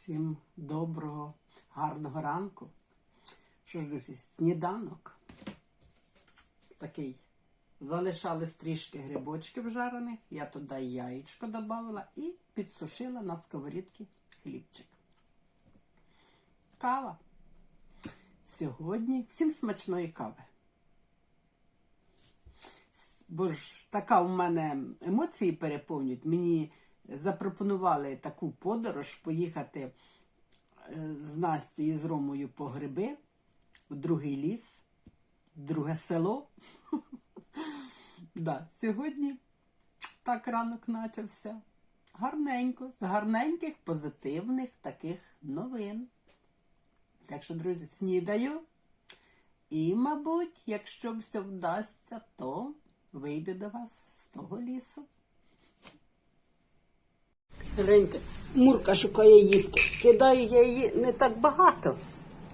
Всім доброго, гарного ранку. Що ж, друзі, сніданок такий. Залишались трішки грибочків жарених, я туди яєчко додавала і підсушила на сковорідці хлібчик. Кава. Сьогодні всім смачної кави. Бо ж така у мене емоції переповнюють. Мені запропонували таку подорож поїхати е, з Настю і з Ромою по гриби в другий ліс, в друге село. Да, сьогодні так ранок почався. Гарненько, з гарненьких, позитивних таких новин. Так що, друзі, снідаю. І, мабуть, якщо все вдасться, то вийде до вас з того лісу. Ренька, Мурка шукає їсти. Кидаю я її не так багато.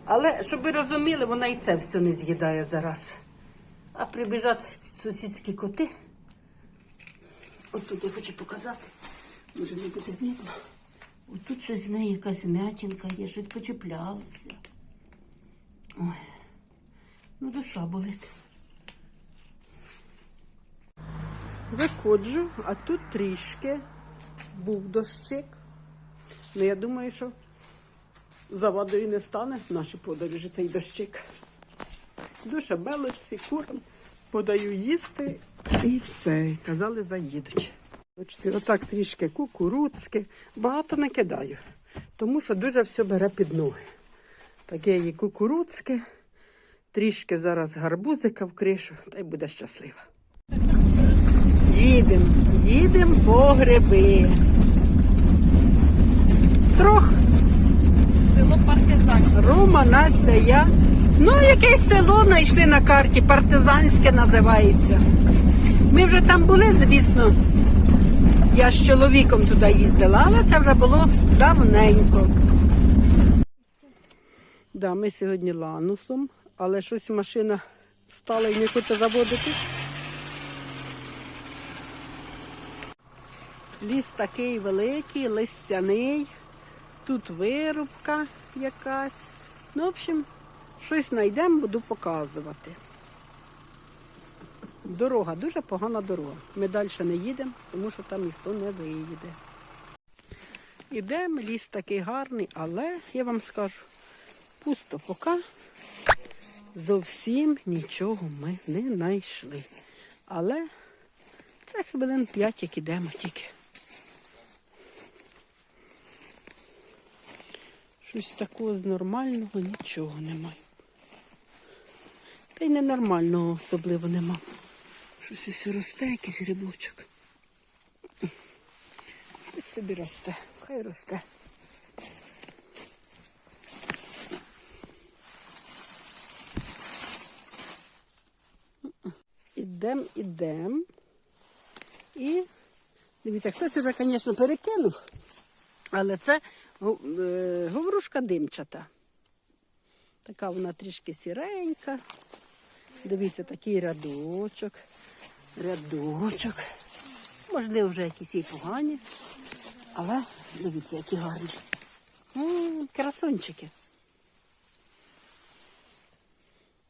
Але, щоб ви розуміли, вона і це все не з'їдає зараз. А прибіжать сусідські коти. От тут я хочу показати. Може не буде видно. От тут щось з неї якась м'ятінка є, щось почіплялося. Ой, ну душа болить. Виходжу, а тут трішки був дощик. Ну, я думаю, що завадою не стане в нашій подорожі цей дощик. Душа белочці, курам подаю їсти і все. Казали, заїдуть. Отак трішки кукурудзки. Багато не кидаю, тому що дуже все бере під ноги. Таке є кукурудзки, трішки зараз гарбузика в кришу, та й буде щаслива. Їдемо, їдемо по гриби. Трох. Село Партизан. Рома, Настя, я. Ну, якесь село знайшли на карті, партизанське називається. Ми вже там були, звісно. Я з чоловіком туди їздила, але це вже було давненько. Да, ми сьогодні ланусом, але щось машина стала і не хоче заводити. Ліс такий великий, листяний. Тут вирубка якась. Ну, в общем, щось знайдемо, буду показувати. Дорога, дуже погана дорога. Ми далі не їдемо, тому що там ніхто не виїде. Ідемо, ліс такий гарний, але я вам скажу, пусто поки зовсім нічого ми не знайшли. Але це хвилин п'ять, як ідемо тільки. Щось такого з нормального нічого немає. Та й ненормального особливо нема. Щось ось росте, якийсь грибочок. Ось собі росте, хай росте. Ідем, ідем. І дивіться, хтось вже, звісно, перекинув, але це говорушка димчата. Така вона трішки сіренька. Дивіться, такий рядочок, рядочок. Можливо, вже якісь і погані. Але дивіться, які гарні. М, Красунчики.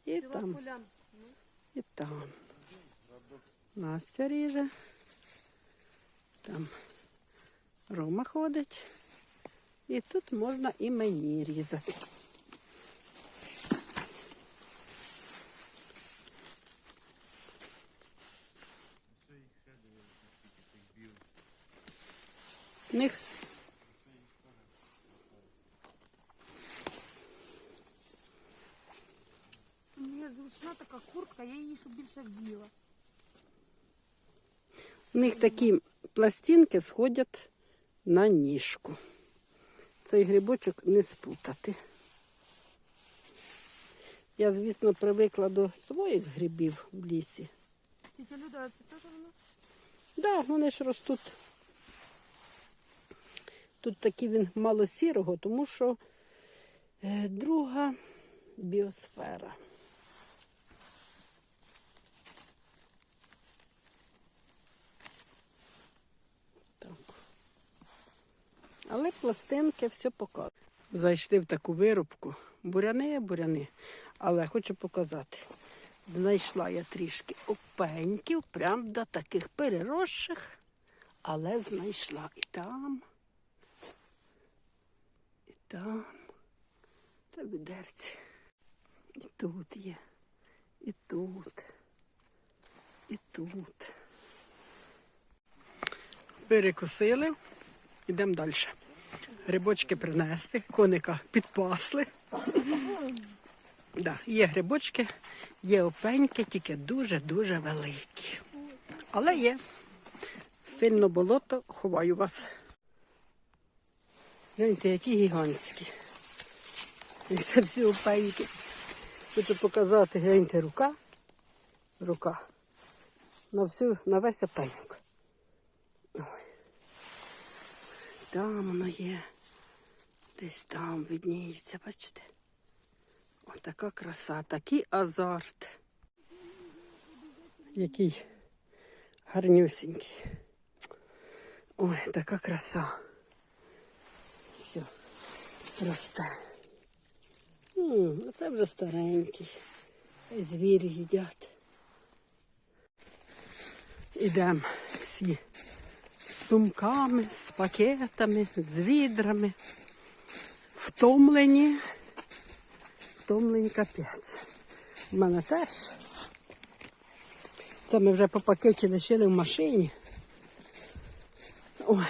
І там, і там. Настя ріже. Там Рома ходить. І тут можна і мені різати. Них Мені зручна така куртка, я її щоб більше вділа. У них такі пластинки сходять на ніжку. Цей грибочок не спутати. Я, звісно, привикла до своїх грибів в лісі. Тетя Люда, це теж воно? Так, да, вони ж ростуть. Тут такий він мало сірого, тому що е, друга біосфера. Але пластинки все показують. Зайшли в таку вирубку. Буряни, буряни. Але хочу показати. Знайшла я трішки опеньків, прям до таких переросших, але знайшла і там, і там. Це відерці. І тут є, і тут, і тут. Перекусили, йдемо далі. Грибочки принесли, коника підпасли. Да, є грибочки, є опеньки, тільки дуже-дуже великі. Але є. Сильно болото, ховаю вас. Гляньте, які гігантські. Це всі опеньки. Хочу показати, гляньте, рука. Рука. На всю, на весь опеньок. Ой. Там воно є. Десь там видніється, бачите? Отака краса, такий азарт. Який гарнюсінький. Ой, така краса. Все, росте. М, а це вже старенький. Звірі їдять. Ідемо всі сумками, з пакетами, з відрами. Втомлені. Втомлені капець. У мене теж. Це ми вже по пакеті лишили в машині. Ой.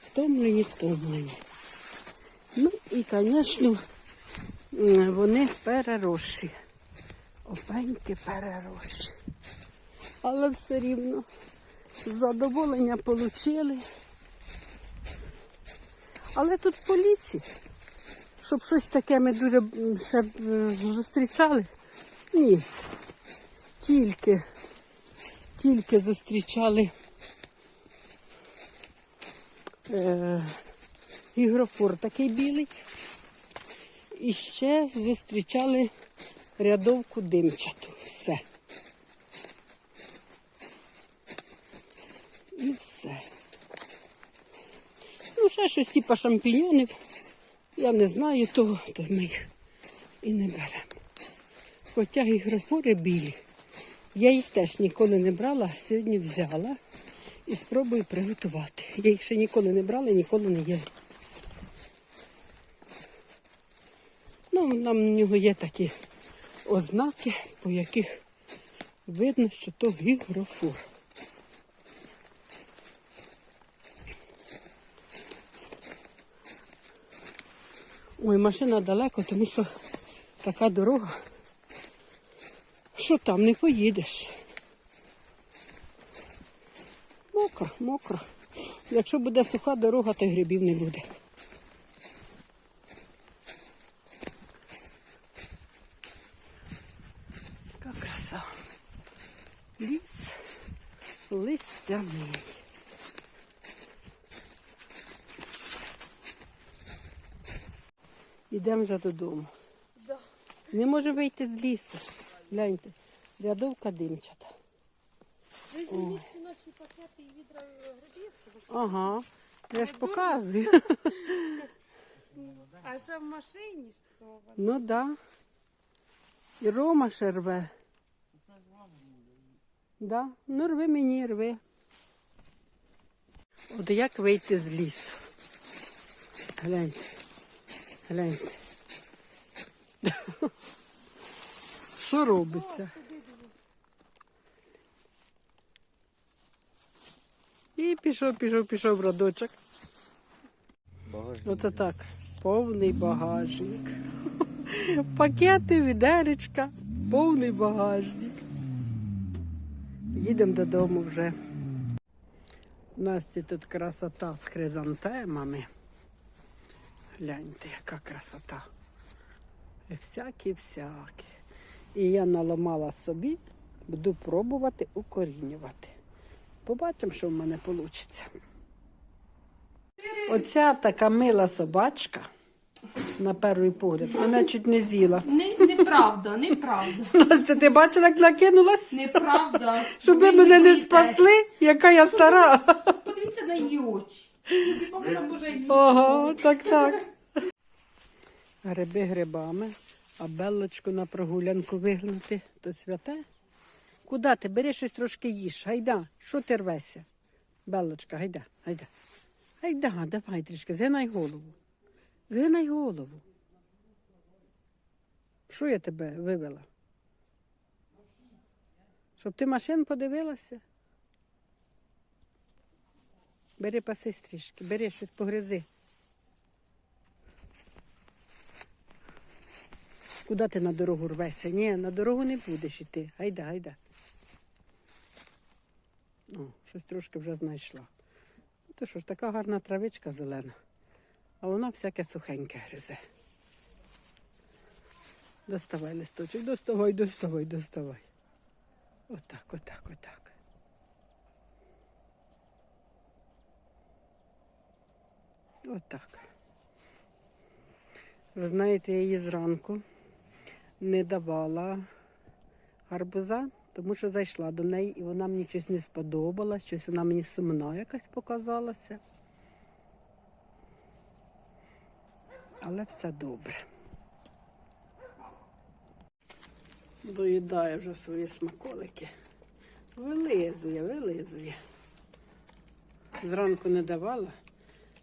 Втомлені, втомлені. Ну і, звісно, вони переросші. Опеньки переросші. Але все рівно задоволення отримали. Але тут поліції, щоб щось таке ми дуже ще е, зустрічали. Ні. Тільки, тільки зустрічали е, ігрофор такий білий. І ще зустрічали рядовку димчату. Все. Ну, ще щось типа шампіньонів. Я не знаю того, то ми їх і не беремо. Хоча ігрофори білі. Я їх теж ніколи не брала, сьогодні взяла і спробую приготувати. Я їх ще ніколи не брала, ніколи не їла. Ну, нам в нього є такі ознаки, по яких видно, що то гігрофор. Ой, машина далеко, тому що така дорога, що там не поїдеш. Мокро, мокро. Якщо буде суха дорога, то й грибів не буде. Яка краса. Ліс листяний. Ідемо вже додому. Да. Не може вийти з лісу. Гляньте, рядовка димчата. Ви зніміть ці наші пакети і відра грибів, щоб Ага. Я ж показую. А ще в машині ж сховано. Ну так. Да. І Рома ще рве. Да. Ну рви мені, рви. От як вийти з лісу? Гляньте. Гляньте. Що робиться? І пішов, пішов, пішов родочок. Оце так. Повний багажник. Пакети, відеречка, повний багажник. Їдемо додому вже. У Насті тут красота з хризантемами. Гляньте, яка красота. І всякі, всякі. І я наламала собі, буду пробувати укорінювати. Побачимо, що в мене вийде. Оця така мила собачка на перший погляд. Мене чуть не з'їла. Не, неправда, неправда. Настя, ти бачила, як накинулась? Неправда. Щоб ви мене не спасли, яка я стара. Подивіться на її очі. Ага, так, так. Гриби грибами, а белочку на прогулянку вигнати, то святе. Куди ти? Бери щось трошки їж. Гайда, що ти рвешся? Белочка, гайда, гайда. Гайда, давай трішки, згинай голову. Згинай голову. Що я тебе вивела? Щоб ти машин подивилася? Бери пасись трішки, бери щось погризи. Куди ти на дорогу рвешся? Ні, на дорогу не будеш іти. Гайда, гайда. О, щось трошки вже знайшла. То що ж, така гарна травичка зелена, а вона всяке сухеньке гризе. Доставай листочок, доставай, доставай, доставай. Отак, отак, отак. Отак. Ви знаєте, я її зранку не давала гарбуза, тому що зайшла до неї і вона мені щось не сподобалась, щось вона мені сумна якась показалася. Але все добре. Доїдає вже свої смаколики. Вилизує, вилизує. Зранку не давала,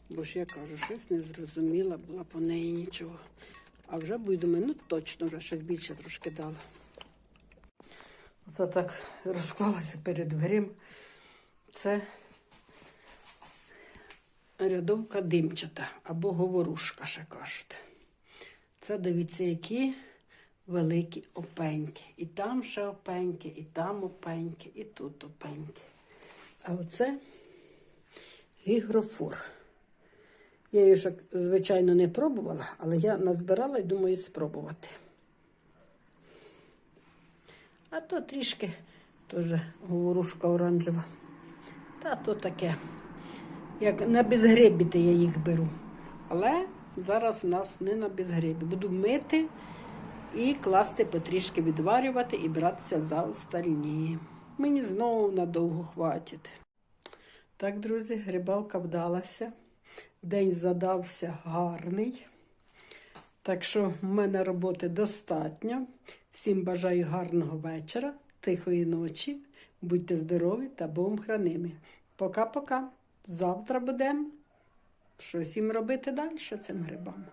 бо ж я кажу, щось не зрозуміла була по неї нічого. А вже буду думаю, ну точно вже щось більше трошки дала. Оце так розклалася перед дверима. Це рядовка димчата або говорушка, ще кажуть. Це дивіться, які великі опеньки. І там ще опеньки, і там опеньки, і тут опеньки. А оце гігрофор. Я її ж, звичайно, не пробувала, але я назбирала і думаю спробувати. А то трішки теж говорушка оранжева. Та то таке. Як на безгребіти я їх беру. Але зараз у нас не на безгребі. Буду мити і класти потрішки відварювати і братися за остальні. Мені знову надовго хватить. Так, друзі, рибалка вдалася. День задався гарний. Так що в мене роботи достатньо. Всім бажаю гарного вечора, тихої ночі. Будьте здорові та Богом хранимі. Пока-пока. Завтра будемо щось їм робити далі цим грибам.